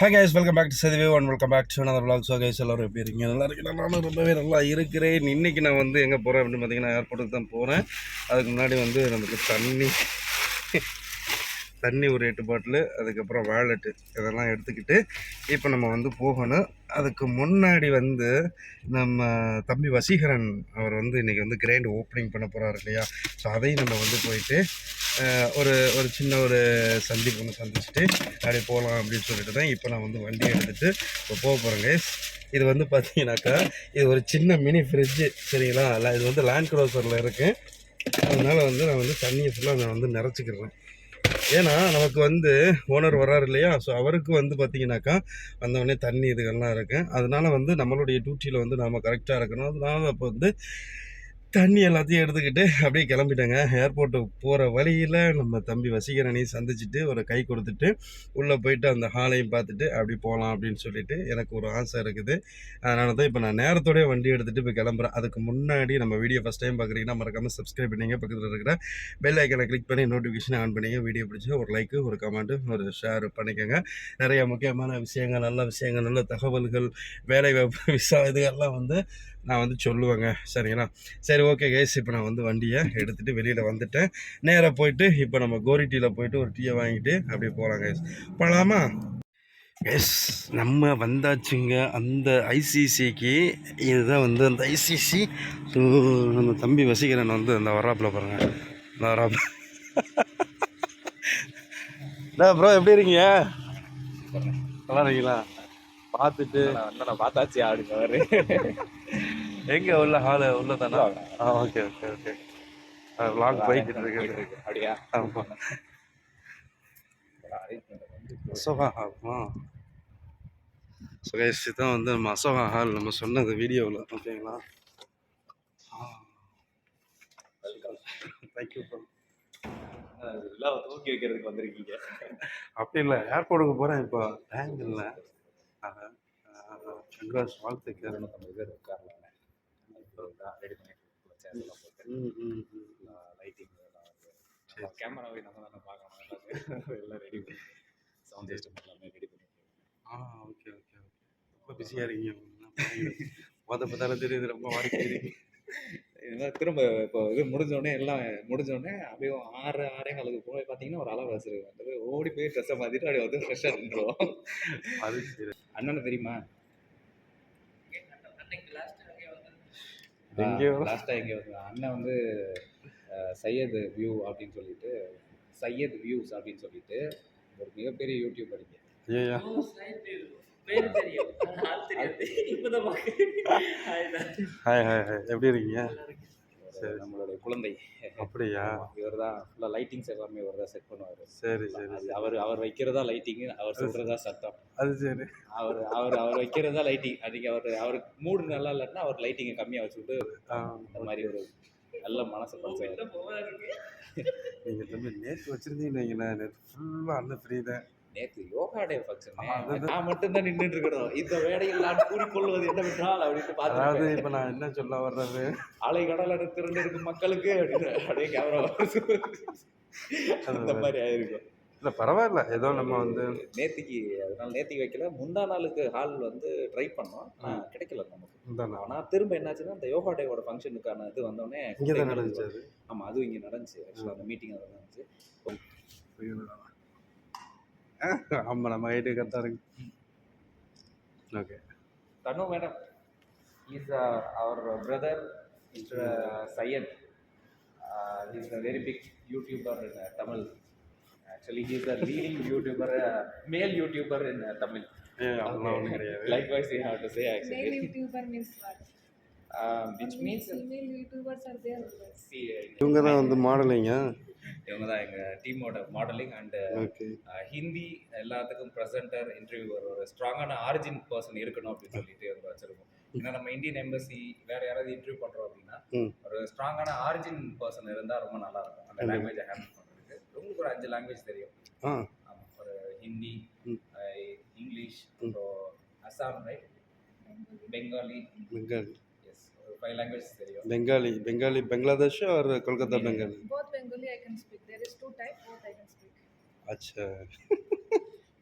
Hey guys welcome back to சதிவே one welcome back to another vlog. So guys எல்லோரும் எப்படி இருக்கீங்க? நல்லா இருக்கீங்க நானும் ரொம்பவே நல்லா இருக்கிறேன். இன்றைக்கி நான் வந்து எங்கே போகிறேன் அப்படின்னு பார்த்தீங்கன்னா ஏர்போர்ட்டுக்கு தான் போகிறேன் அதுக்கு முன்னாடி வந்து நமக்கு தண்ணி தண்ணி ஒரு எட்டு பாட்டிலு அதுக்கப்புறம் வேலெட்டு இதெல்லாம் எடுத்துக்கிட்டு இப்போ நம்ம வந்து போகணும். அதுக்கு முன்னாடி வந்து நம்ம தம்பி வசீகரன் அவர் வந்து இன்றைக்கி வந்து கிரைண்ட் ஓப்பனிங் பண்ண போகிறாரு இல்லையா? ஸோ அதையும் நம்ம வந்து போயிட்டு ஒரு ஒரு சின்ன ஒரு சந்திப்பு ஒன்று சந்திச்சுட்டு அப்படியே போகலாம் அப்படின்னு சொல்லிட்டு தான் இப்போ நான் வந்து வண்டி எடுத்துகிட்டு இப்போ போக போகிறேன் கைஸ் இது வந்து பார்த்தீங்கன்னாக்கா இது ஒரு சின்ன மினி ஃப்ரிட்ஜு சரிங்களா? இல்லை இது வந்து லேண்ட் க்ரோசரில் இருக்குது அதனால் வந்து நான் வந்து தண்ணியை ஃபுல்லாக நான் வந்து நிறச்சிக்கிறேன். ஏன்னா நமக்கு வந்து ஓனர் வர்றாரு இல்லையா? ஸோ அவருக்கு வந்து பார்த்தீங்கன்னாக்கா வந்தவொடனே தண்ணி இதுகள்லாம் இருக்குது அதனால் வந்து நம்மளுடைய டியூட்டியில் வந்து நாம் கரெக்டாக இருக்கணும். அதனால அப்போ வந்து தண்ணி எல்லாத்தையும் எடுத்துக்கிட்டு அப்படியே கிளம்பிட்டேங்க. ஏர்போர்ட்டுக்கு போகிற வழியில் நம்ம தம்பி வசீகரனையும் சந்திச்சுட்டு ஒரு கை கொடுத்துட்டு உள்ளே போயிட்டு அந்த ஹாலையும் பார்த்துட்டு அப்படி போகலாம் அப்படின்னு சொல்லிட்டு எனக்கு ஒரு ஆசை இருக்குது. அதனால தான் இப்போ நான் நேரத்தோடய வண்டி எடுத்துகிட்டு இப்போ கிளம்புறேன். அதுக்கு முன்னாடி நம்ம வீடியோ ஃபஸ்ட் டைம் பார்க்குறீங்கன்னா மறக்காமல் சப்ஸ்கிரைப் பண்ணிங்க. பக்கத்தில் இருக்கிற பெல் ஐக்கனை கிளிக் பண்ணி நோட்டிஃபிகேஷன் ஆன் பண்ணிங்க. வீடியோ பிடிச்சி ஒரு லைக்கு ஒரு கமெண்ட்டு ஒரு ஷேர் பண்ணிக்கோங்க. நிறைய முக்கியமான விஷயங்கள் நல்ல விஷயங்கள் நல்ல தகவல்கள் வேலை வாய்ப்பு விசா இதுகள்லாம் வந்து நான் வந்து சொல்லுவேங்க சரிங்களா? சரி ஓகே கேஸ் இப்போ நான் வந்து வண்டியை எடுத்துகிட்டு வெளியில் வந்துட்டேன். நேராக போயிட்டு இப்போ நம்ம கோரிட்டியில் போயிட்டு ஒரு டீயை வாங்கிட்டு அப்படியே போகலாம் கேஸ் போகலாமா எஸ் நம்ம வந்தாச்சுங்க அந்த ஐசிசிக்கு இதுதான் வந்து அந்த ஐசிசி ஸோ நம்ம தம்பி வசீகரன் வந்து அந்த வராப்பில் பாருங்க. இந்த வராப்பில் ப்ரோ எப்படி இருக்கீங்க? நல்லா இருக்கீங்களா? பார்த்துட்டு. பார்த்தாச்சு ஆடுங்க அவரு. எங்க உள்ள ஹாலு உள்ள தானே ஆ ஓகே ஓகே ஓகே வ்ளாக் போய்கிட்டு இருக்கு. அப்படியா? ஆமாம் அசோகா ஹால் ஆ. கைஸ் இதுதான் வந்து நம்ம அசோகா ஹால் நம்ம சொன்னது வீடியோவில் ஓகேங்களா? தேங்க்யூ எல்லாம் தூக்கி வைக்கிறதுக்கு வந்திருக்கீங்க. அப்படி இல்லை ஏர்போர்ட்டுக்கு போகிறேன் இப்போ. டேங்க் இல்லை கங்காஸ் வாழ்த்துக்கள். இரநூத்தம்பது பேர் உட்காரலாம் ரெடி பண்ணி சேர்லாம் போட்டு. லைட்டிங் கேமராவை நம்ம தானே பார்க்கணும். எல்லாம் ரெடி பண்ணி சவுண்ட் சிஸ்டம் எல்லாமே ரெடி பண்ணி ஆ ஓகே ஓகே ஓகே ரொம்ப பிஸியாக இருக்கீங்க. மொத பார்த்தாலும் தெரியுது ரொம்ப வாழ்க்கை திரும்ப இப்போ இது முடிஞ்சோடனே எல்லாம் முடிஞ்சோடனே அப்படியே ஆறு ஆறே காலுக்கு போய் பார்த்தீங்கன்னா ஒரு அளவு வச்சிருக்கு ஓடி போய் ட்ரெஸ்ஸை மாற்றிட்டு அப்படியே வந்து ஃப்ரெஷ்ஷாக நின்றுவோம் அது அண்ணனை தெரியுமா? எங்கேயோ. லாஸ்ட்டாக எங்கே வந்து அண்ணன் வந்து சையத் வியூ அப்படின்னு சொல்லிட்டு சையத் வியூஸ் அப்படின்னு சொல்லிட்டு ஒரு மிகப்பெரிய இப்பதான் பாக்குறேன். ஹாய் ஹாய் ஹாய் எப்படி இருக்கீங்க? ஒரு நம்மளுடைய குழந்தை. அப்படியா? இவர் தான் ஃபுல்லாக லைட்டிங்ஸ் எல்லாமே இவர் தான் செட் பண்ணுவார். சரி சரி அது அவர் அவர் வைக்கிறதா லைட்டிங்கு அவர் சொல்கிறதா சத்தம். அது சரி. அவர் அவர் அவர் வைக்கிறதா லைட்டிங் அதுக்கு அவர் அவருக்கு மூடு நல்லா இல்லைன்னா அவர் லைட்டிங்கை கம்மியாக வச்சுக்கிட்டு அந்த மாதிரி ஒரு நல்ல மனசு இருக்கு நீங்கள் தம்பி நேற்று வச்சுருந்தீங்கன்னு வைங்களேன். நேற்று ஃபுல்லாக அண்ணன் ஃப்ரீ தான். நேத்து யோகா டே ஃபங்க்ஷன். நான் மட்டும் தான் நின்றுட்டு இருக்கணும் இந்த வேடையில் நான் கூறிக்கொள்வது என்னவென்றால் அப்படின்னு அதாவது பார்த்து இப்போ நான் என்ன சொல்ல வர்றது? அலை கடல திரண்டு இருக்கும் மக்களுக்கு அப்படின்னு. அப்படியே கேமரா அந்த மாதிரி ஆயிருக்கும். இல்லை பரவாயில்ல. ஏதோ நம்ம வந்து நேத்திக்கு அதனால நேத்திக்கு வைக்கல. முந்தா நாளுக்கு ஹால் வந்து ட்ரை பண்ணோம். கிடைக்கல நமக்கு. இந்தாண்ணா ஆனா திரும்ப என்னாச்சுன்னா இந்த யோகா டேவோட ஃபங்க்ஷனுக்கான இது வந்தோடனே இங்கே தான் நடந்துச்சு அது. ஆமா அதுவும் இங்க நடந்துச்சு. ஆக்சுவலாக அந்த மீட்டிங் அது நடந்துச்சு. ஆமாம் நம்ம ஹைட்டு கரெக்டாக இருக்கு okay uh. Uh, Syed. Uh, he's a very big YouTuber in uh, Tamil. Actually, he's the leading YouTuber, uh, male YouTuber in uh, Tamil. ஏ அதெல்லாம் ஒன்றும் கிடையாது uh, which Only means female YouTubers are there. always. see, இவங்க தான் வந்து மாடலிங்க இவங்க தான் எங்கள் டீமோட மாடலிங் அண்ட் ஹிந்தி எல்லாத்துக்கும் ப்ரெசென்டர் இன்டர்வியூவர் ஒரு ஸ்ட்ராங்கான ஆரிஜின் பர்சன் இருக்கணும் அப்படின்னு சொல்லிட்டு வந்து வச்சிருக்கோம். ஏன்னா நம்ம இந்தியன் எம்பசி வேற யாராவது இன்டர்வியூ பண்றோம் அப்படின்னா. ஒரு ஸ்ட்ராங்கான ஆரிஜின் பர்சன் இருந்தா ரொம்ப நல்லா இருக்கும். அந்த லாங்குவேஜை ஹேண்டில் பண்றதுக்கு. உங்களுக்கு ஒரு அஞ்சு லாங்குவேஜ் தெரியும். ஒரு ஹிந்தி இங்கிலீஷ் அப்புறம் Assam right Bengali Bengali S ஒரு ஃபைவ் லாங்குவேஜ் தெரியும் பெங்காலி பெங்காலி பங்களாதேஷ் और Kolkata Bengali Both Bengali I can speak. There is two types. Both I can speak. अच्छा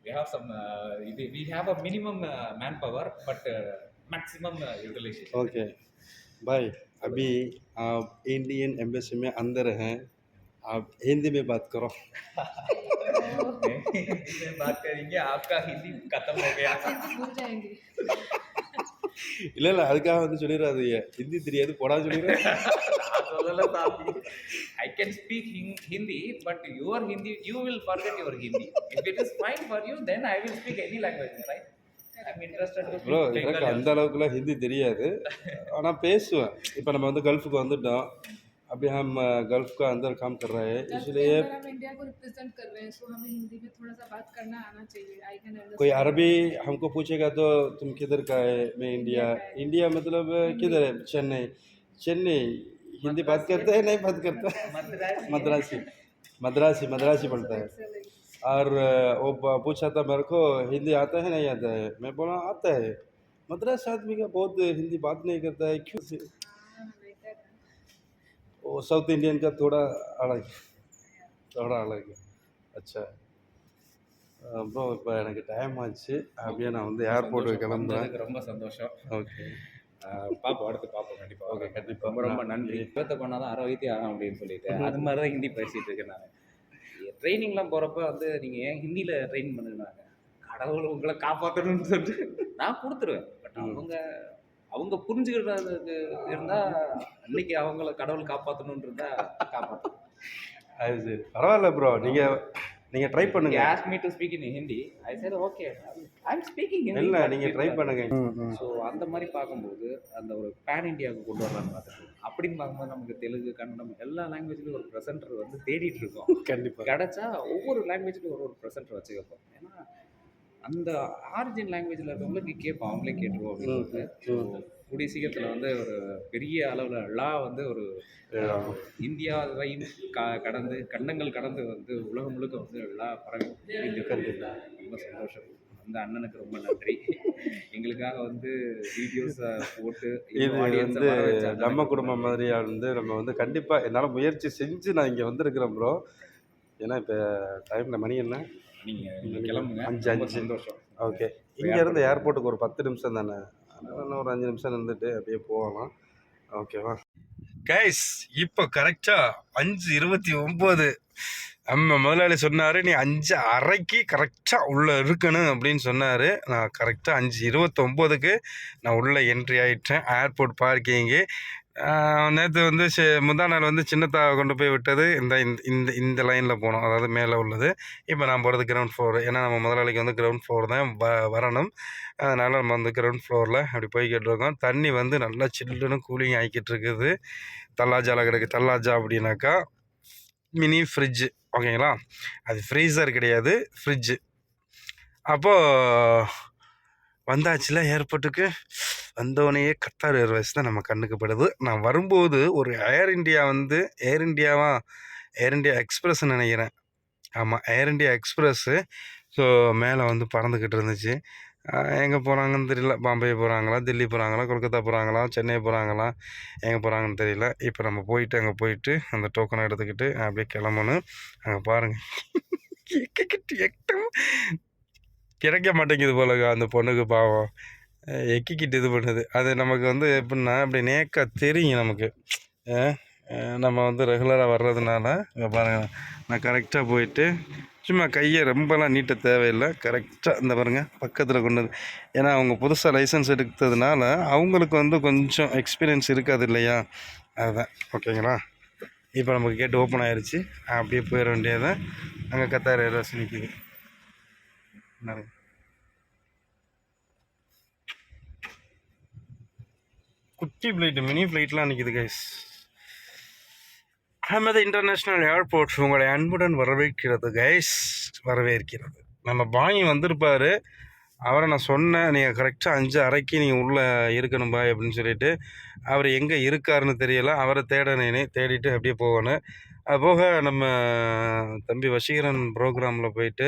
we have some uh, we, we have a minimum uh, manpower but uh, maximum uh, utilization okay भाई अभी आप Indian embassy में अंदर हैं आप हिंदी में बात करो हिंदी में बात करेंगे आपका हिंदी खत्म हो गया हिंदी भूल जाएंगे இல்லை இல்லை அதுக்காக வந்து சொல்லிடாதீங்க ஹிந்தி தெரியாது போடா சொல்லிடுறேன் I can speak Hindi but your Hindi you will forget your Hindi if it is fine for you then I will speak any language right bro எனக்கு அந்த அளவுக்குலாம் ஹிந்தி தெரியாது. ஆனால் பேசுவேன். இப்போ நம்ம வந்து கல்ஃபுக்கு வந்துட்டோம். अभी हम गल्फ का अंदर काम कर रहे हैं इसलिए हम इंडिया को रिप्रेजेंट कर रहे हैं सो हमें हिंदी में थोड़ा सा बात करना आना चाहिए। आई कैन कोई अरबी हमको पूछेगा तो तुम किधर का है? मैं इंडिया इंडिया मतलब किधर है? चेन्नई। चेन्नई? हिंदी बात करते हैं? नहीं बात करते। मद्रासी। मद्रासी। मद्रासी बोलता है। और वो पूछा था मेरे को हिंदी आता है नहीं आता है? मैं बोला आता है। मद्रास आदमी का बहुत हिंदी बात नहीं करता है क्यों से? वो साउथ इंडियन का थोड़ा अलग थोड़ा अलग है अच्छा ப்ரோ இப்போ எனக்கு டைம் ஆச்சு அப்படியே நான் வந்து ஏர்போர்ட்டுக்கு கிளம்புறேன் வந்ததுக்கு ரொம்ப சந்தோஷம் ஓகே அஹ் பாப்போம் அடுத்து பாப்போம் கண்டிப்பா ஓகே கண்டிப்பாக ரொம்ப ரொம்ப நன்றி விபத்தை பண்ணாதான் அரை வைத்தியம் ஆகும் அப்படின்னு சொல்லிட்டு அது மாதிரி தான் ஹிந்தி பேசிட்டு இருக்கேன் நான் ட்ரைனிங்லாம் போகிறப்ப வந்து நீங்கள் ஏன் ஹிந்தியில் ட்ரெயின் பண்ணுனாங்க கடவுள் உங்களை காப்பாற்றணும்னு சொல்லிட்டு நான் கொடுத்துருவேன் பட் ம். அவங்க அவங்க புரிஞ்சுக்கிறதுக்கு இருந்தால் அன்னைக்கு அவங்கள கடவுள் காப்பாற்றணும்னு இருந்தால் காப்பாற்றணும் அது சரி. பரவாயில்ல ப்ரோ நீங்கள் நீங்கள் ட்ரை பண்ணுங்க. Ask me to speak in Hindi I said okay I am speaking இல்லை நீங்கள் ட்ரை பண்ணுங்க. ஸோ அந்த மாதிரி பார்க்கும்போது அந்த ஒரு பேன் இந்தியாவுக்கு கொண்டு வரலான்னு பார்த்துட்டு அப்படின்னு பார்க்கும்போது நமக்கு தெலுங்கு கன்னடம் எல்லா லாங்குவேஜ்லையும் ஒரு ப்ரெசென்டர் வந்து தேடிட்டு இருக்கோம். கண்டிப்பாக கிடைச்சா ஒவ்வொரு லாங்குவேஜ்லையும் ஒரு ஒரு ப்ரெசென்டர் வச்சுக்கப்போம் ஏன்னா அந்த ஆரிஜின் லாங்குவேஜில் இருக்கவங்களுக்கு கேட்போம் அவங்களே கேட்டுருவோம் அப்படின்னு. கூடிய சீக்கிரத்தில் வந்து ஒரு பெரிய அளவில் லா வந்து ஒரு இந்தியாவையும் க கடந்து கண்டங்கள் கடந்து வந்து உலகம் முழுக்க வந்து லா பரவி ரொம்ப சந்தோஷம். அந்த அண்ணனுக்கு ரொம்ப நன்றி. எங்களுக்காக வந்து வீடியோஸை போட்டு இது வந்து நம்ம குடும்பம் மாதிரியா வந்து நம்ம வந்து கண்டிப்பாக என்னால் முயற்சி செஞ்சு நான் இங்கே வந்திருக்கிறேன் ப்ரோ ஏன்னா இப்போ டைமில் மணி என்ன? நீங்க நீங்க கிளம்புங்க. அஞ்சு, ரொம்ப அஞ்சு. சந்தோஷம். ஓகே. இங்கேருந்து ஏர்போர்ட்டுக்கு ஒரு பத்து நிமிஷம் தானே? அதனால இன்னும் ஒரு அஞ்சு நிமிஷம் இருந்துட்டு அப்படியே போகலாம். ஓகேவா? கைஸ் இப்போ கரெக்டாக அஞ்சு இருபத்தி ஒம்பது. நம்ம முதலாளி சொன்னார் நீ அஞ்சு அரைக்கு கரெக்டாக உள்ளே இருக்கணும் அப்படின்னு சொன்னார். நான் கரெக்டாக அஞ்சு இருபத்தொம்போதுக்கு நான் உள்ளே என்ட்ரி ஆகிட்டேன் ஏர்போர்ட் பார்க்கிங்கு நேற்று வந்து சி முந்தா நாள் வந்து சின்னத்தாவை கொண்டு போய் விட்டது. இந்த இந்த- இந்த இந்த லைனில் போனோம். அதாவது மேலே உள்ளது. இப்போ நான் போகிறது கிரவுண்ட் ஃப்ளோர் ஏன்னா நம்ம முதலாளிக்கு வந்து கிரவுண்ட் ஃப்ளோர் தான் வ வரணும். அதனால் நம்ம வந்து கிரவுண்ட் ஃப்ளோரில் அப்படி போய்கிட்டு இருக்கோம் தண்ணி வந்து நல்லா சில்லுன்னு கூலிங் ஆகிக்கிட்டு இருக்குது தல்லாஜாவில் கிடக்கு. தல்லாஜா அப்படின்னாக்கா மினி ஃப்ரிட்ஜு ஓகேங்களா அது ஃப்ரீசர் கிடையாது. ஃப்ரிட்ஜு அப்போது வந்தாச்சுல ஏர்போர்ட்டுக்கு வந்தோடனேயே கத்தார் ஏர்வேஸ் தான் நம்ம கண்ணுக்கு படுது. நான் வரும்போது ஒரு ஏர் இண்டியா வந்து ஏர் இண்டியாவா ஏர் இண்டியா எக்ஸ்பிரஸ் நினைக்கிறேன். ஆமாம் ஏர் இண்டியா எக்ஸ்பிரஸ்ஸு ஸோ மேலே வந்து பறந்துக்கிட்டு இருந்துச்சு. எங்கே போகிறாங்கன்னு தெரியல. பாம்பே போகிறாங்களா தில்லி போகிறாங்களா கொல்கத்தா போகிறாங்களா சென்னை போகிறாங்களா எங்கே போகிறாங்கன்னு தெரியல. இப்போ நம்ம போயிட்டு அங்கே போயிட்டு அந்த டோக்கனை எடுத்துக்கிட்டு அப்படியே கிளம்பணும். அங்கே பாருங்கள் எக்கிக்கிட்டு கிடைக்க மாட்டேங்குது போலங்க அந்த பொண்ணுக்கு பாவம். எக்கிக்கிட்டு இது பண்ணுது. அது நமக்கு வந்து எப்படின்னா அப்படி நேக்கா தெரியும் நமக்கு. நம்ம வந்து ரெகுலராக வர்றதுனால இங்க பாருங்கள் நான் கரெக்டாக போயிட்டு சும்மா கையை ரொம்பலாம் நீட்ட தேவையில்லை. கரெக்டாக இந்த பாருங்கள் பக்கத்தில் கொண்டு வந்து ஏன்னா அவங்க புதுசாக லைசன்ஸ் எடுத்ததுனால அவங்களுக்கு வந்து கொஞ்சம் எக்ஸ்பீரியன்ஸ் இருக்காது இல்லையா? அதுதான் ஓகேங்களா? இப்போ நமக்கு கேட்டு ஓப்பன் ஆயிடுச்சு அப்படியே போயிட வேண்டியது அங்கே கத்தார் ஏர்வாஸ் நிற்கிது குட்டி ஃப்ளைட்டு மினி ஃப்ளைட்லாம் நிற்கிது கைஸ் அகமது இன்டர்நேஷ்னல் ஏர்போர்ட் உங்களை அன்புடன் வரவேற்கிறது கைஸ் வரவேற்கிறது. நம்ம பாய் வந்திருப்பார். அவரை நான் சொன்னேன் நீங்கள் கரெக்டாக அஞ்சு அரைக்கு நீங்கள் உள்ளே இருக்கணும் பாய் அப்படின்னு சொல்லிட்டு. அவர் எங்கே இருக்காருன்னு தெரியல. அவரை தேடனேனே தேடிட்டு அப்படியே போகணும். அது போக நம்ம தம்பி வசீகரன் ப்ரோக்ராமில் போயிட்டு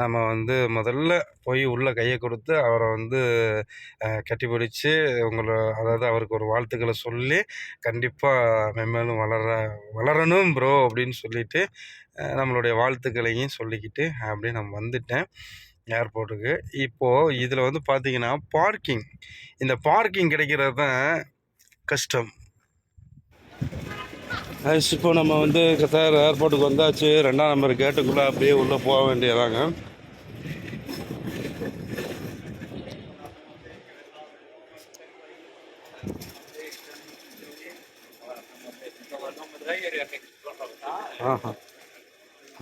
நம்ம வந்து முதல்ல போய் உள்ளே கையை கொடுத்து அவரை வந்து கட்டி பிடிச்சி உங்களை அதாவது அவருக்கு ஒரு வாழ்த்துக்களை சொல்லி கண்டிப்பாக மென்மேலும் வளர வளரணும் ப்ரோ அப்படின்னு சொல்லிவிட்டு நம்மளுடைய வாழ்த்துக்களையும் சொல்லிக்கிட்டு அப்படியே நான் வந்துட்டேன். ஏர்போர்ட்டுக்கு. இப்போது இதில் வந்து பார்த்தீங்கன்னா பார்க்கிங். இந்த பார்க்கிங் கிடைக்கிறது தான் கஷ்டம். இப்போ நம்ம வந்து கத்தார் ஏர்போர்ட்டுக்கு வந்தாச்சு. ரெண்டாம் நம்பர் கேட்டுக்குள்ளே அப்படியே உள்ளே போக வேண்டியதாங்க.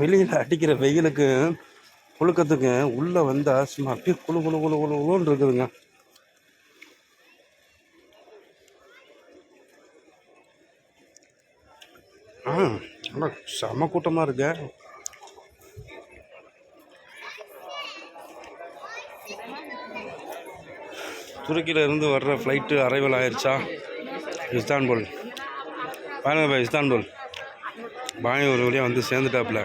வெளியில் அடிக்கிற வெயிலுக்கு புழுக்கத்துக்கு உள்ளே வந்தால் சும்மா அப்படியே குளு குழு குழு குழு குழுன்னு இருக்குதுங்க. ஆ ஆனால் செம கூட்டமாக இருக்கு. துருக்கியில இருந்து வர்ற ஃப்ளைட்டு அரைவல் ஆயிடுச்சா இஸ்தான்புல். பாருங்க இஸ்தான்புல். பாய் ஒரு வழியாக வந்து சேர்ந்துட்டாப்புல.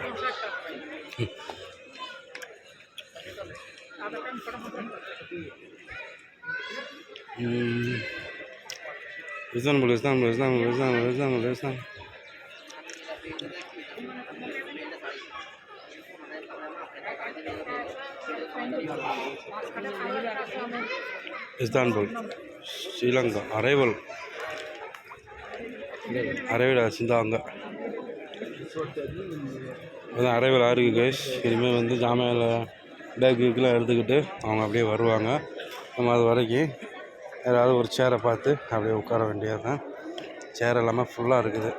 ம். Istanbul Istanbul Istanbul Istanbul Istanbul Istanbul Istanbul Sri Lanka arrival arrival ஆச்சுதான் அங்கே அதான் அரைவல் ஆறு கைஸ் இனிமேல் வந்து ஜாமையில் பேக் கீக்கெலாம் எடுத்துக்கிட்டு அவங்க அப்படியே வருவாங்க. நம்ம அது வரைக்கும் ஏதாவது ஒரு சேரை பார்த்து அப்படியே உட்கார வேண்டியது தான் சேர் எல்லாமே ஃபுல்லாக இருக்குது.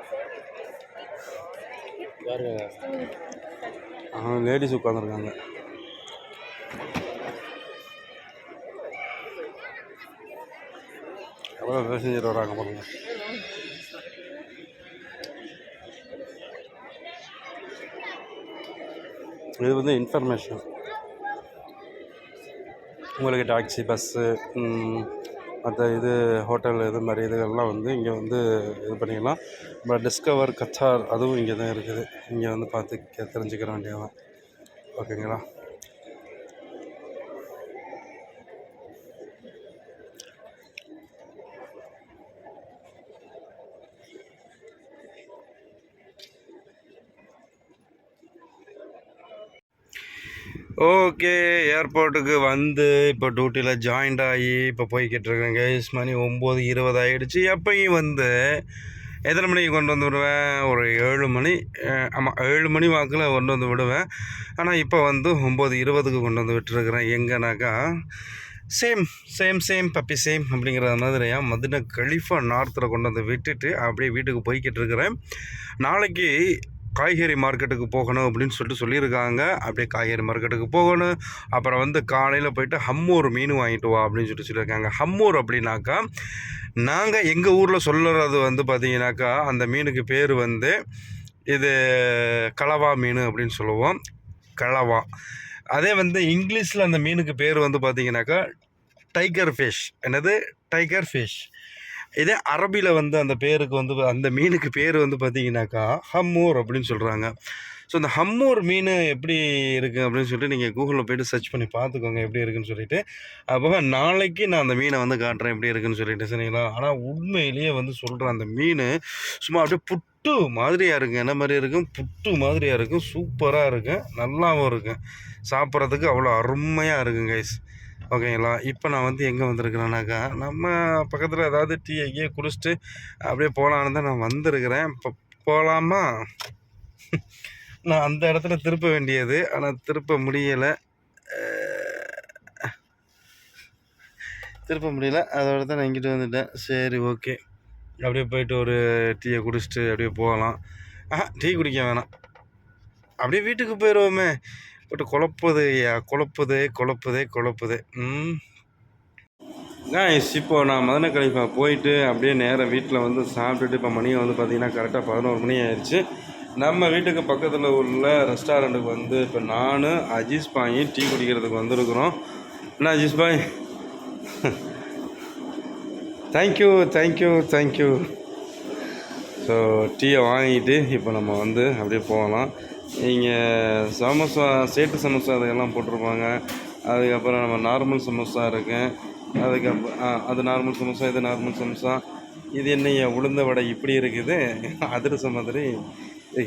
லேடிஸ் உட்காந்துருக்காங்க எவ்வளோ பேசஞ்சர் வராங்க பாருங்க. இது வந்து இன்ஃபர்மேஷன் உங்களுக்கு டாக்ஸி பஸ்ஸு மற்ற இது ஹோட்டல் இது மாதிரி இதுகள்லாம் வந்து இங்கே வந்து இது பண்ணிக்கலாம் பட் டிஸ்கவர் கத்தார் அதுவும் இங்கே தான் இருக்குது. இங்கே வந்து பார்த்து கே- தெரிஞ்சுக்கிற வேண்டியதான் ஓகேங்களா? ஓகே ஏர்போர்ட்டுக்கு வந்து இப்போ டியூட்டியில் ஜாயின்ட் ஆகி இப்போ போய்கிட்டு இருக்கேங்க கைஸ் மணி ஒம்பது இருபது ஆகிடுச்சு எப்பயும் வந்து எத்தனை மணிக்கு கொண்டு வந்து விடுவேன்? ஒரு ஏழு மணி ஆமாம் ஏழு மணி வாக்கில் கொண்டு வந்து விடுவேன். ஆனால் இப்போ வந்து ஒம்பது இருபதுக்கு கொண்டு வந்து விட்டுருக்குறேன். எங்கேனாக்கா same same same puppy same அப்படிங்கிற மாதிரியா மதுரை கலிஃபா நார்த்தில் கொண்டு வந்து விட்டுட்டு அப்படியே வீட்டுக்கு போய்கிட்டு இருக்கிறேன். நாளைக்கு காய்கறி மார்க்கெட்டுக்கு போகணும் அப்படின்னு சொல்லிட்டு சொல்லியிருக்காங்க. அப்படியே காய்கறி மார்க்கெட்டுக்கு போகணும். அப்புறம் வந்து காலையில் போயிட்டு ஹம்மூர் மீன் வாங்கிட்டு வா அப்படின்னு சொல்லிட்டு சொல்லியிருக்காங்க. ஹம்மூர் அப்படின்னாக்கா நாங்கள் எங்கள் ஊரில் சொல்லுறது வந்து பார்த்திங்கனாக்கா அந்த மீனுக்கு பேர் வந்து இது கலவா மீன் அப்படின்னு சொல்லுவோம். கலவா. அதே வந்து இங்கிலீஷில் அந்த மீனுக்கு பேர் வந்து பார்த்திங்கனாக்கா டைகர் ஃபிஷ் என்னது? டைகர் ஃபிஷ் இதே அரபியில் வந்து அந்த பேருக்கு வந்து அந்த மீனுக்கு பேர் வந்து பார்த்தீங்கன்னாக்கா ஹம்மூர் அப்படின்னு சொல்கிறாங்க ஸோ இந்த ஹம்மூர் மீன் எப்படி இருக்குது அப்படின்னு சொல்லிட்டு நீங்கள் கூகுளில் போயிட்டு சர்ச் பண்ணி பார்த்துக்கோங்க எப்படி இருக்குன்னு சொல்லிட்டு. அப்போ நாளைக்கு நான் அந்த மீனை வந்து காட்டுறேன் எப்படி இருக்குன்னு சொல்லிட்டு சரிங்களா? ஆனால் உண்மையிலேயே வந்து சொல்கிறேன் அந்த மீன் சும்மா அப்படியே புட்டு மாதிரியாக இருக்கும் என்ன மாதிரி இருக்கும்? புட்டு மாதிரியாக இருக்கும். சூப்பராக இருக்கும். நல்லாவும் இருக்கும். சாப்பிட்றதுக்கு அவ்வளோ அருமையாக இருக்கும் கைஸ் ஓகேங்களா? இப்போ நான் வந்து எங்கே வந்திருக்கிறேன்னாக்கா நம்ம பக்கத்தில் ஏதாவது டீ எங்கேயே குடிச்சிட்டு அப்படியே போகலான்னு தான் நான் வந்திருக்கிறேன். இப்போ போகலாமா நான் அந்த இடத்துல திருப்ப வேண்டியது ஆனால் திருப்ப முடியலை. திருப்ப முடியல. அதோட தான் நான் இங்கிட்டு வந்துட்டேன். சரி ஓகே. அப்படியே போயிட்டு ஒரு டீயை குடிச்சிட்டு அப்படியே போகலாம். ஆ டீ குடிக்க வேணாம். அப்படியே வீட்டுக்கு போயிடுவோமே போட்டு குழப்புது ஐயா. குழப்புதே குழப்புதே குழப்புதே. ம். Guys இப்போ நான் மதன கலிஃபா போயிட்டு அப்படியே நேராக வீட்டில் வந்து சாப்பிட்டுட்டு இப்போ மணியை வந்து பார்த்திங்கன்னா கரெக்டாக பதினோரு மணி ஆயிடுச்சு நம்ம வீட்டுக்கு பக்கத்தில் உள்ள ரெஸ்டாரண்ட்டுக்கு வந்து இப்போ நான் அஜீஸ் பாயும் டீ குடிக்கிறதுக்கு வந்திருக்கிறோம். என்ன அஜீஸ் பாய்? Thank you thank you thank you so டீயை வாங்கிட்டு இப்போ நம்ம வந்து அப்படியே போகலாம். இங்கே சமோசா சேட்டு சமோசா அதெல்லாம் போட்டிருப்பாங்க. அதுக்கப்புறம் நம்ம நார்மல் சமோசா இருக்குது அதுக்கப்புறம் அது நார்மல் சமோசா இது நார்மல் சமோசா. இது என்னைய உளுந்த வடை இப்படி இருக்குது. அதிரசம் மாதிரி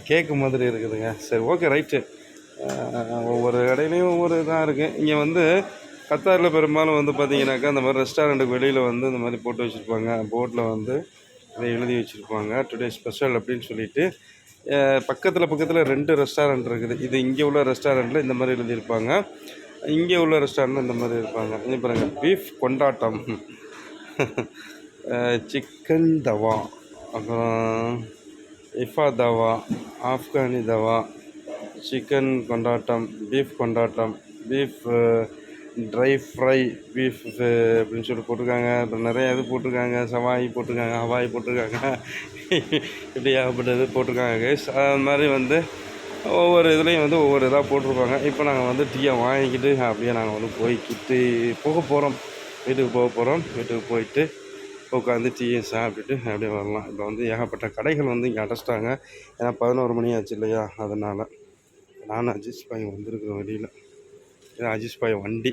கேக்கு மாதிரி இருக்குதுங்க. சரி ஓகே ரைட்டு ஒவ்வொரு கடையிலையும் ஒவ்வொரு இதாக இருக்குது இங்கே வந்து கத்தாரில் பெரும்பாலும் வந்து பார்த்தீங்கன்னாக்கா இந்த மாதிரி ரெஸ்டாரண்ட்டுக்கு வெளியில் வந்து இந்த மாதிரி போட்டு வச்சுருப்பாங்க. போர்டில் வந்து இதை எழுதி வச்சுருப்பாங்க. டுடே ஸ்பெஷல் அப்படின்னு சொல்லிட்டு பக்கத்தில் பக்கத்தில் ரெண்டு ரெஸ்டாரண்ட் இருக்குது. இது இங்கே உள்ள ரெஸ்டாரண்ட்டில் இந்த மாதிரி எழுதியிருப்பாங்க. இங்கே உள்ள ரெஸ்டாரண்ட்டில் இந்த மாதிரி இருப்பாங்க. இங்கே பாருங்க. பீஃப் கொண்டாட்டம். சிக்கன் தவா. அப்புறம் இஃபா தவா ஆப்கானி தவா சிக்கன் கொண்டாட்டம் பீஃப் கொண்டாட்டம் பீஃப் ட்ரை ஃப்ரை பீஃப் அப்படின்னு சொல்லி போட்டிருக்காங்க. அப்புறம் நிறைய இது போட்டிருக்காங்க. சவாய் போட்டிருக்காங்க ஹவாய் போட்டிருக்காங்க. இப்படி ஏகப்பட்டது போட்டிருக்காங்க கைஸ் அது மாதிரி வந்து ஒவ்வொரு இதுலேயும் வந்து ஒவ்வொரு இதாக போட்டிருப்பாங்க. இப்போ நாங்கள் வந்து டீயை வாங்கிக்கிட்டு அப்படியே நாங்கள் வந்து போய்க்கிட்டு போக போகிறோம் வீட்டுக்கு போக போகிறோம் வீட்டுக்கு போயிட்டு உட்காந்து டீயை சாப்பிட்டுட்டு அப்படியே வரலாம். இப்போ வந்து ஏகப்பட்ட கடைகள் வந்து இங்கே அடைச்சிட்டாங்க. ஏன்னா பதினோரு மணி ஆச்சு இல்லையா? அதனால் நான் அஜிஸ் பையன் வந்திருக்கிறோம் வெளியில். இது அஜிஸ் பாய் வண்டி.